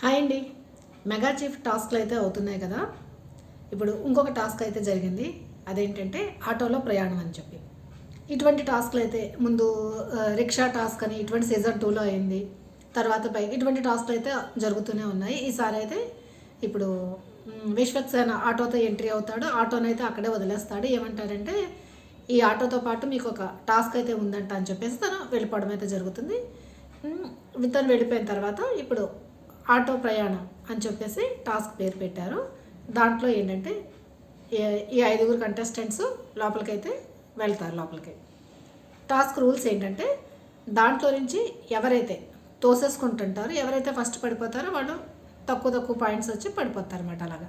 Hi అండి. Mega chief టాస్క్లు అయితే అవుతున్నాయి కదా. ఇప్పుడు ఇంకొక టాస్క్ అయితే జరిగింది. అదేంటంటే ఆటోలో ప్రయాణం అని చెప్పి. ఇటువంటి టాస్క్లు అయితే ముందు రిక్షా టాస్క్ అని ఇటువంటి సీజన్ టూలో అయింది. తర్వాత పై ఇటువంటి టాస్క్లు అయితే జరుగుతూనే ఉన్నాయి. ఈసారి అయితే ఇప్పుడు విశ్వక్సేన ఆటోతో ఎంట్రీ అవుతాడు. ఆటోనైతే అక్కడే వదిలేస్తాడు. ఏమంటారంటే ఈ ఆటోతో పాటు మీకు ఒక టాస్క్ అయితే ఉందంట అని చెప్పేసి తను వెళ్ళిపోవడం అయితే జరుగుతుంది. తను వెళ్ళిపోయిన తర్వాత ఇప్పుడు ఆటో ప్రయాణం అని చెప్పేసి టాస్క్ పేరు పెట్టారు. దాంట్లో ఏంటంటే ఈ- ఐదుగురు కంటెస్టెంట్స్ లోపలికైతే వెళ్తారు లోపలికి. టాస్క్ రూల్స్ ఏంటంటే దాంట్లో నుంచి ఎవరైతే తోసేసుకుంటుంటారో ఎవరైతే ఫస్ట్ పడిపోతారో వాళ్ళు తక్కువ తక్కువ పాయింట్స్ వచ్చి పడిపోతారు అనమాట అలాగా.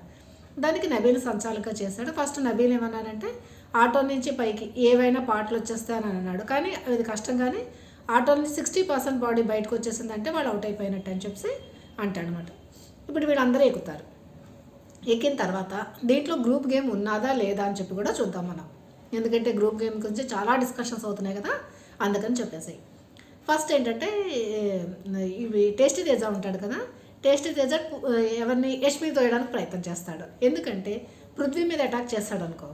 దానికి నబీల్ సంచాలక చేశాడు. ఫస్ట్ నబీల్ ఏమన్నానంటే ఆటో నుంచి పైకి ఏవైనా పాటలు వచ్చేస్తాయని అన్నాడు. కానీ అది కష్టం కానీ ఆటో నుంచి సిక్స్టీ పర్సెంట్ బాడీ బయటకు వచ్చేసిందంటే వాళ్ళు అవుట్ అయిపోయినట్టు అని చెప్పి అంటాడనమాట. ఇప్పుడు వీళ్ళందరూ ఎక్కుతారు. ఎక్కిన తర్వాత దీంట్లో గ్రూప్ గేమ్ ఉన్నదా లేదా అని చెప్పి కూడా చూద్దాం మనం. ఎందుకంటే గ్రూప్ గేమ్ గురించి చాలా డిస్కషన్స్ అవుతున్నాయి కదా అందుకని చెప్పేసి. ఫస్ట్ ఏంటంటే ఇవి టేస్టీ తేజ ఉంటాడు కదా టేస్టీ తేజ ఎవరిని యష్మి తోయడానికి ప్రయత్నం చేస్తాడు. ఎందుకంటే పృథ్వీ మీద అటాక్ చేస్తాడు అనుకో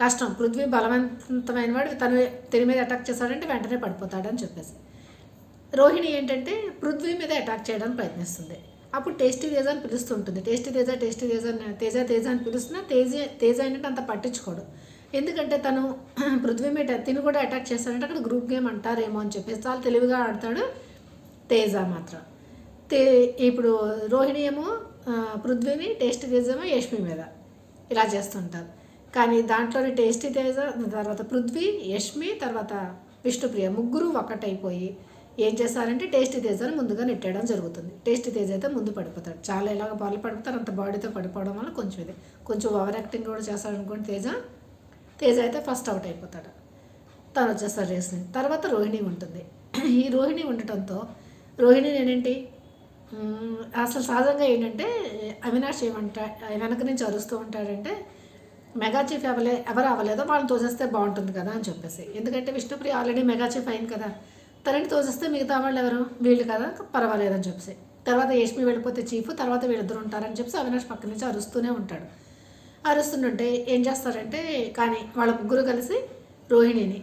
కష్టం. పృథ్వీ బలవంతమైన వాడు తను తెలి మీద అటాక్ చేస్తాడంటే వెంటనే పడిపోతాడని చెప్పేసి. రోహిణి ఏంటంటే పృథ్వీ మీద అటాక్ చేయడానికి ప్రయత్నిస్తుంది. అప్పుడు టేస్టీ తేజ అని పిలుస్తుంటుంది. టేస్టీ తేజ టేస్టీ తేజ అని తేజ తేజ అని పిలుస్తున్నా తేజ తేజ ఏంటంటే అంత పట్టించుకోడు. ఎందుకంటే తను పృథ్వీ మీద తిని కూడా అటాక్ చేస్తాడంటే అక్కడ గ్రూప్ గేమ్ అంటారేమో అని చెప్పేసి చాలా తెలివిగా ఆడతాడు తేజ మాత్రం. తే ఇప్పుడు రోహిణి ఏమో పృథ్వీని టేస్టీ తేజ ఏమో యష్మి మీద ఇలా చేస్తుంటారు. కానీ దాంట్లోని టేస్టీ తేజ తర్వాత పృథ్వీ యష్మి తర్వాత విష్ణుప్రియ ముగ్గురు ఒకటైపోయి ఏం చేస్తారంటే టేస్టీ తేజాన్ని ముందుగా నెట్టేయడం జరుగుతుంది. టేస్టీ తేజ్ అయితే ముందు పడిపోతాడు. చాలా ఎలాగ పాలు పడిపోతారు అంత బాడీతో పడిపోవడం వల్ల కొంచెం ఇది. కొంచెం ఓవర్ యాక్టింగ్ కూడా చేస్తాడు అనుకోండి తేజ. తేజ అయితే ఫస్ట్ అవుట్ అయిపోతాడు. తను వచ్చేస్తాడు రేస్ తర్వాత రోహిణి ఉంటుంది. ఈ రోహిణి ఉండటంతో రోహిణి నేనేంటి? అసలు సహజంగా ఏంటంటే అవినాష్ ఏమంటా వెనక నుంచి అరుస్తూ ఉంటాడంటే మెగా చీఫ్ ఎవలే ఎవరు అవ్వలేదో వాళ్ళని తోసేస్తే బాగుంటుంది కదా అని చెప్పేసి. ఎందుకంటే విష్ణుప్రియ ఆల్రెడీ మెగా చీఫ్ అయింది కదా. తనని తోసేస్తే మిగతా వాళ్ళు ఎవరు? వీళ్ళు కదా? పర్వాలేదని చెప్పేసి. తర్వాత యష్మి వెళ్ళిపోతే చీఫ్ తర్వాత వీళ్ళిద్దరు ఉంటారని చెప్పేసి అవినాష్ పక్క నుంచి అరుస్తూనే ఉంటాడు. అరుస్తుంటుంటే ఏం చేస్తారంటే కానీ వాళ్ళ ముగ్గురు కలిసి రోహిణిని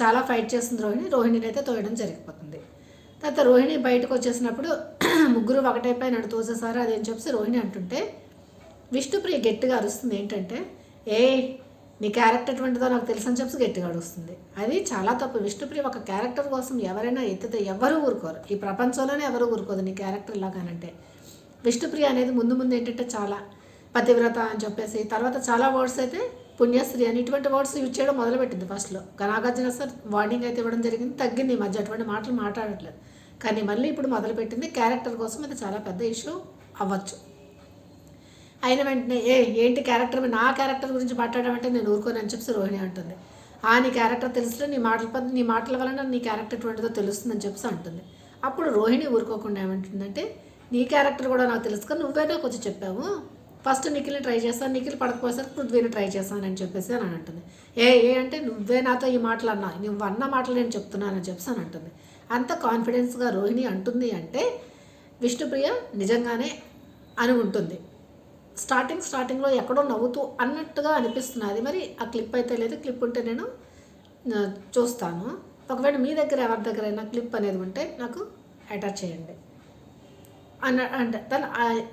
చాలా ఫైట్ చేస్తుంది రోహిణి రోహిణిని అయితే తోయడం జరిగిపోతుంది. తర్వాత రోహిణి బయటకు వచ్చేసినప్పుడు ముగ్గురు ఒకటైపోయి నన్ను తోసేసారు అదేం చెప్పేసి రోహిణి అంటుంటే విష్ణుప్రియ గట్టిగా అరుస్తుంది ఏంటంటే ఏ నీ క్యారెక్టర్ ఎటువంటిదో నాకు తెలుసు అని చెప్పి గట్టిగా అడుస్తుంది అది చాలా తప్పు. విష్ణుప్రియ ఒక క్యారెక్టర్ కోసం ఎవరైనా ఎత్తితే ఎవరు ఊరుకోరు. ఈ ప్రపంచంలోనే ఎవరు ఊరుకోదు నీ క్యారెక్టర్ ఇలాగానంటే విష్ణుప్రియ అనేది ముందు ముందు ఏంటంటే చాలా పతివ్రత అని చెప్పేసి తర్వాత చాలా వర్డ్స్ అయితే పుణ్యశ్రీ అని ఇటువంటి వర్డ్స్ యూజ్ చేయడం మొదలుపెట్టింది ఫస్ట్లో నాగార్జున సార్ వార్నింగ్ అయితే ఇవ్వడం జరిగింది. తగ్గింది ఈ మధ్య అటువంటి మాటలు మాట్లాడట్లేదు. కానీ మళ్ళీ ఇప్పుడు మొదలుపెట్టింది క్యారెక్టర్ కోసం అది చాలా పెద్ద ఇష్యూ అవ్వచ్చు. అయిన వెంటనే ఏ ఏంటి క్యారెక్టర్ నా క్యారెక్టర్ గురించి మాట్లాడమంటే నేను ఊరుకోను అని చెప్పి రోహిణి అంటుంది. ఆ నీ క్యారెక్టర్ తెలుసులో నీ మాటల నీ మాటల వలన నీ క్యారెక్టర్ ఎటువంటిదో తెలుస్తుందని చెప్పి అంటుంది. అప్పుడు రోహిణి ఊరుకోకుండా ఏమంటుందంటే నీ క్యారెక్టర్ కూడా నాకు తెలుసు కానీ నువ్వే నాకు వచ్చి చెప్పావు. ఫస్ట్ నిఖిల్ని ట్రై చేస్తాను నిఖిల్ పడకపోయేసరికి పృథ్వీని ట్రై చేస్తానని చెప్పేసి అని అంటుంది. ఏ ఏ అంటే నువ్వే నాతో ఈ మాటలు అన్నా నువ్వు అన్న మాటలు నేను చెప్తున్నానని చెప్పేసి అని అంటుంది. అంత కాన్ఫిడెన్స్గా రోహిణి అంటుంది అంటే విష్ణుప్రియ నిజంగానే అని ఉంటుంది. స్టార్టింగ్ స్టార్టింగ్లో ఎక్కడో నవ్వుతూ అన్నట్టుగా అనిపిస్తున్నది. మరి ఆ క్లిప్ అయితే లేదు. క్లిప్ ఉంటే నేను చూస్తాను. ఒకవేళ మీ దగ్గర ఎవరి దగ్గరైనా క్లిప్ అనేది ఉంటే నాకు అటాచ్ చేయండి. అన్న అంటే తను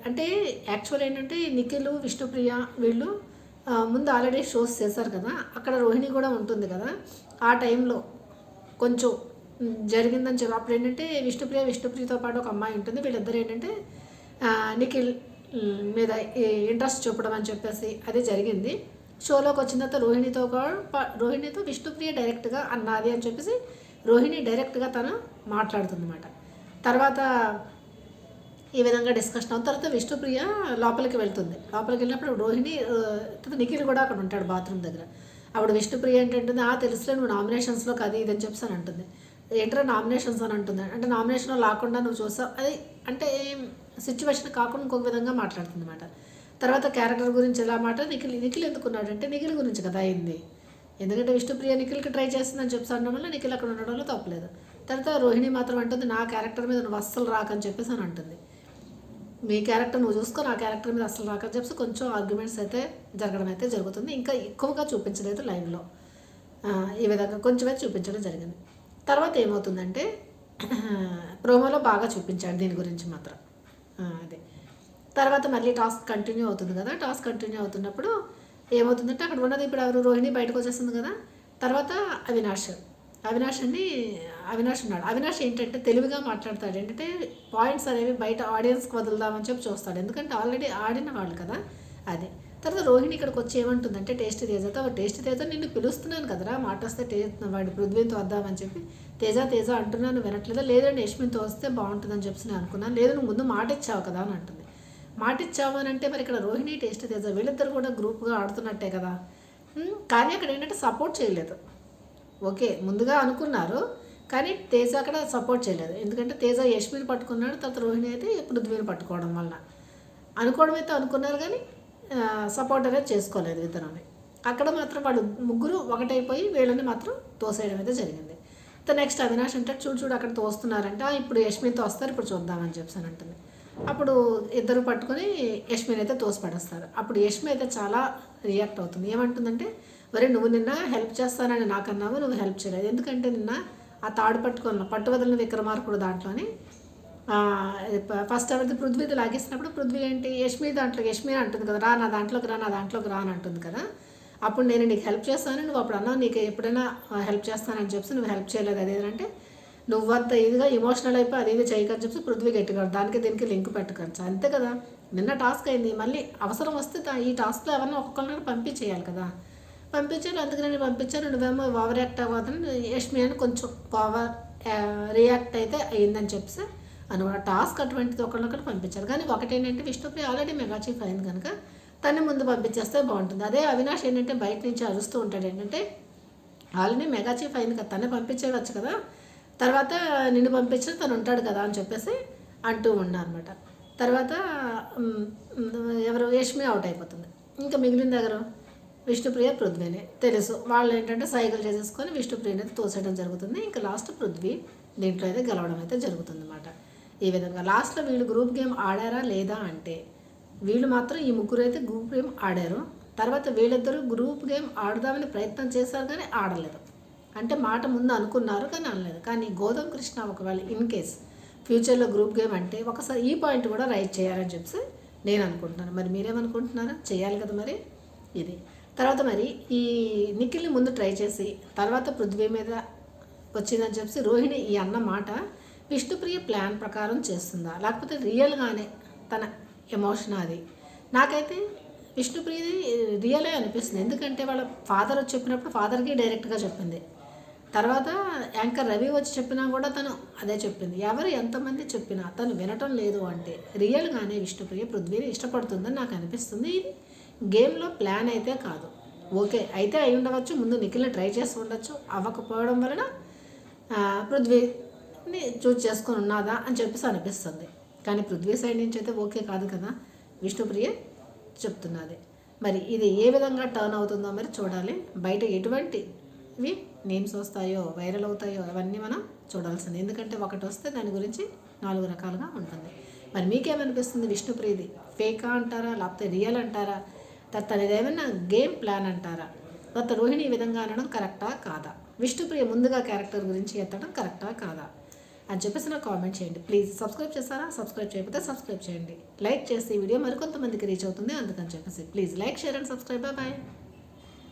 అంటే యాక్చువల్ ఏంటంటే నిఖిల్ విష్ణుప్రియ వీళ్ళు ముందు ఆల్రెడీ షోస్ చేశారు కదా. అక్కడ రోహిణి కూడా ఉంటుంది కదా. ఆ టైంలో కొంచెం జరిగిందని చెప్పి అప్పుడు ఏంటంటే విష్ణుప్రియ విష్ణుప్రియతో పాటు ఒక అమ్మాయి ఉంటుంది. వీళ్ళిద్దరు ఏంటంటే నిఖిల్ మీద ఇంట్రెస్ట్ చూపడం అని చెప్పేసి అది జరిగింది. షోలోకి వచ్చిన తర్వాత రోహిణితో కూడా రోహిణితో విష్ణుప్రియ డైరెక్ట్గా అన్నది అని చెప్పేసి రోహిణి డైరెక్ట్గా తను మాట్లాడుతుందన్నమాట. తర్వాత ఈ విధంగా డిస్కషన్ అవుతుంది తర్వాత విష్ణుప్రియ లోపలికి వెళ్తుంది. లోపలికి వెళ్ళినప్పుడు రోహిణి తర్వాత నిఖిల్ కూడా అక్కడ ఉంటాడు బాత్రూమ్ దగ్గర. అప్పుడు విష్ణుప్రియ ఏంటంటుంది ఆ తెలుసులే నువ్వు నామినేషన్స్లో అది ఇది అని చెప్పి అని అంటుంది. ఏంటంటే నామినేషన్స్ అని అంటుంది. అంటే నామినేషన్లో లేకుండా నువ్వు చూసావు అది అంటే సిచ్యువేషన్ కాకుండా ఇంకొక విధంగా మాట్లాడుతుంది అనమాట తర్వాత క్యారెక్టర్ గురించి ఎలా మాట నిఖిల్ నిఖిల్ ఎందుకున్నాడు అంటే నిఖిల్ గురించి కదా అయింది. ఎందుకంటే విష్ణుప్రియ నిఖిల్కి ట్రై చేస్తుందని చెప్పి అనడం వల్ల నిఖిల్ అక్కడ ఉండడంలో తప్పలేదు. తర్వాత రోహిణి మాత్రం అంటుంది నా క్యారెక్టర్ మీద నువ్వు అస్సలు రాకని చెప్పేసి అని అంటుంది. మీ క్యారెక్టర్ నువ్వు చూసుకో నా క్యారెక్టర్ మీద అసలు రాకని చెప్పి కొంచెం ఆర్గ్యుమెంట్స్ అయితే జరగడం అయితే జరుగుతుంది. ఇంకా ఎక్కువగా చూపించలేదు లైవ్లో. ఈ విధంగా కొంచెమే చూపించడం జరిగింది. తర్వాత ఏమవుతుందంటే ప్రోమోలో బాగా చూపించాడు దీని గురించి మాత్రం. అదే. తర్వాత మళ్ళీ టాస్క్ కంటిన్యూ అవుతుంది కదా టాస్క్ కంటిన్యూ అవుతున్నప్పుడు ఏమవుతుందంటే అక్కడ ఉన్నది ఇప్పుడు ఎవరు రోహిణి బయటకు వచ్చేస్తుంది కదా తర్వాత అవినాష్. అవినాష్ అని అవినాష్ ఉన్నాడు. అవినాష్ ఏంటంటే తెలివిగా మాట్లాడతాడు. ఏంటంటే పాయింట్స్ అనేవి బయట ఆడియన్స్కి వదులుదామని చెప్పి చూస్తాడు. ఎందుకంటే ఆల్రెడీ ఆడిన వాళ్ళు కదా అది. తర్వాత రోహిణి ఇక్కడికి వచ్చి ఏమంటుందంటే టేస్ట్ తేజతో టేస్ట్ తేజ నిన్ను పిలుస్తున్నాను కదరా మాట వస్తే టేస్ట్ వాడి పృథ్వీతో వద్దామని చెప్పి తేజ తేజ అంటున్నాను వినట్లేదా? లేదండి యశ్మిన్తో వస్తే బాగుంటుందని చెప్పి నేను అనుకున్నాను. లేదు నువ్వు ముందు మాట ఇచ్చావు కదా అని అంటుంది. మాట ఇచ్చావు అని అంటే మరి ఇక్కడ రోహిణి టేస్ట్ తేజ వీళ్ళిద్దరు కూడా గ్రూప్గా ఆడుతున్నట్టే కదా. కానీ అక్కడ ఏంటంటే సపోర్ట్ చేయలేదు. ఓకే ముందుగా అనుకున్నారు కానీ తేజ అక్కడ సపోర్ట్ చేయలేదు. ఎందుకంటే తేజ యశ్మిని పట్టుకున్నాడు తర్వాత రోహిణి అయితే పృథ్వీని పట్టుకోవడం వల్ల అనుకోవడం అయితే అనుకున్నారు కానీ సపోర్ట్ అనేది చేసుకోలేదు ఇద్దరుని అక్కడ మాత్రం వాళ్ళు ముగ్గురు ఒకటైపోయి వీళ్ళని మాత్రం తోసేయడం అయితే జరిగింది. నెక్స్ట్ అవినాష్ అంటే చూడు చూడు అక్కడ తోస్తున్నారంటే. ఇప్పుడు యశ్మితో వస్తారు ఇప్పుడు చూద్దామని చెప్పాను అంటుంది. అప్పుడు ఇద్దరు పట్టుకొని యశ్మిని అయితే తోసి పడేస్తారు. అప్పుడు యశ్మి అయితే చాలా రియాక్ట్ అవుతుంది. ఏమంటుందంటే మరి నువ్వు నిన్న హెల్ప్ చేస్తానని నాకన్నావు నువ్వు హెల్ప్ చేయలేదు. ఎందుకంటే నిన్న ఆ తాడు పట్టుకున్న పట్టు వదిలిన విక్రమార్కుడు దాంట్లోని ఫస్ట్ ఎవరిది పృథ్వీది లాగేసినప్పుడు పృథ్వీ ఏంటి? యష్మి దాంట్లో యష్మి అంటుంది కదా రా నా దాంట్లోకి రా నా దాంట్లోకి రా అని అంటుంది కదా. అప్పుడు నేను నీకు హెల్ప్ చేస్తాను నువ్వు అప్పుడు అన్నావు నీకు ఎప్పుడైనా హెల్ప్ చేస్తానని చెప్పి నువ్వు హెల్ప్ చేయలేదు. అది ఏంటంటే నువ్వంత ఇదిగా ఎమోషనల్ అయిపోయి అది ఇది చేయకని చెప్పి పృథ్వీ గట్టిగా దానికి దీనికి లింక్ పెట్టుకోవచ్చు అంతే కదా. నిన్న టాస్క్ అయింది మళ్ళీ అవసరం వస్తే ఈ టాస్క్లో ఎవరన్నా ఒక్కొక్కరిని పంపించేయాలి కదా. పంపించారు అందుకని నేను పంపించాను నువ్వేమో ఓవర్ యాక్ట్ అవ్వదని యష్మి అని కొంచెం ఓవర్ రియాక్ట్ అయితే అయ్యిందని చెప్పి అనుకున్న టాస్క్ అటువంటిది ఒకళ్ళొకరు పంపించారు కానీ ఒకటేంటంటే విష్ణుప్రియ ఆల్రెడీ మెగా చీఫ్ అయింది కనుక తన్ని ముందు పంపించేస్తే బాగుంటుంది. అదే అవినాష్ ఏంటంటే బయట నుంచి అరుస్తూ ఉంటాడు. ఏంటంటే ఆల్రెడీ మెగా చీఫ్ అయింది కదా తనే పంపించేయవచ్చు కదా తర్వాత నిన్ను పంపించిన తను ఉంటాడు కదా అని చెప్పేసి అంటూ ఉన్నా అనమాట తర్వాత ఎవరు? యష్మి అవుట్ అయిపోతుంది. ఇంకా మిగిలిన దగ్గర విష్ణుప్రియ పృథ్వీనే. తెలుసు. వాళ్ళు ఏంటంటే సైకిల్ చేసేసుకొని విష్ణుప్రియ అనేది తోసేయడం జరుగుతుంది. ఇంకా లాస్ట్ పృథ్వీ దీంట్లో అయితే గెలవడం అయితే జరుగుతుంది అన్నమాట ఈ విధంగా. లాస్ట్లో వీళ్ళు గ్రూప్ గేమ్ ఆడారా లేదా అంటే వీళ్ళు మాత్రం ఈ ముగ్గురు అయితే గ్రూప్ గేమ్ ఆడారు. తర్వాత వీళ్ళిద్దరూ గ్రూప్ గేమ్ ఆడదామని ప్రయత్నం చేశారు కానీ ఆడలేదు. అంటే మాట ముందు అనుకున్నారు కానీ అనలేదు. కానీ గౌతమ్ కృష్ణ ఒకవేళ ఇన్ కేస్ ఫ్యూచర్లో గ్రూప్ గేమ్ అంటే ఒకసారి ఈ పాయింట్ కూడా రైట్ చేయాలని చెప్పి నేను అనుకుంటున్నాను. మరి మీరేమనుకుంటున్నారా? చేయాలి కదా మరి ఇది. తర్వాత మరి ఈ నిఖిల్ని ముందు ట్రై చేసి తర్వాత పృథ్వీ మీద వచ్చిందని చెప్పి రోహిణి ఈ అన్న మాట విష్ణుప్రియ ప్లాన్ ప్రకారం చేస్తుందా? లేకపోతే రియల్గానే తన ఎమోషన్ అది? నాకైతే విష్ణుప్రియది రియలే అనిపిస్తుంది. ఎందుకంటే వాళ్ళ ఫాదర్ వచ్చి చెప్పినప్పుడు ఫాదర్కి డైరెక్ట్గా చెప్పింది. తర్వాత యాంకర్ రవి వచ్చి చెప్పినా కూడా తను అదే చెప్పింది. ఎవరు ఎంతమంది చెప్పినా తను వినటం లేదు అంటే రియల్గానే విష్ణుప్రియ పృథ్వీని ఇష్టపడుతుందని నాకు అనిపిస్తుంది. ఇది గేమ్లో ప్లాన్ అయితే కాదు. ఓకే అయితే అయి ఉండవచ్చు. ముందు నిఖిల్ని ట్రై చేసి ఉండొచ్చు. అవ్వకపోవడం వలన పృథ్వీ చూజ్ చేసుకొని ఉన్నదా అని చెప్పేసి అనిపిస్తుంది. కానీ పృథ్వీ సైడ్ నుంచి అయితే ఓకే కాదు కదా. విష్ణుప్రియ చెప్తున్నది. మరి ఇది ఏ విధంగా టర్న్ అవుతుందో మరి చూడాలి. బయట ఎటువంటివి నేమ్స్ వస్తాయో వైరల్ అవుతాయో అవన్నీ మనం చూడాల్సింది. ఎందుకంటే ఒకటి వస్తే దాని గురించి నాలుగు రకాలుగా ఉంటుంది. మరి మీకేమనిపిస్తుంది విష్ణుప్రియది? ఫేకా అంటారా? లేకపోతే రియల్ అంటారా? తర్వాత తనది ఏమైనా గేమ్ ప్లాన్ అంటారా? తర్వాత రోహిణి ఈ విధంగా అనడం కరెక్టా కాదా? విష్ణుప్రియ ముందుగా క్యారెక్టర్ గురించి ఎత్తడం కరెక్టా కాదా? అని చెప్పేసి నాకు కామెంట్ చేయండి. ప్లీజ్ సబ్స్క్రైబ్ చేస్తారా? సబ్స్క్రైబ్ చేయకపోతే సబ్స్క్రైబ్ చేయండి. లైక్ చేసి ఈ వీడియో మరికొంతమందికి రీచ్ అవుతుంది. అందుకని చెప్పేసి please like share and subscribe bye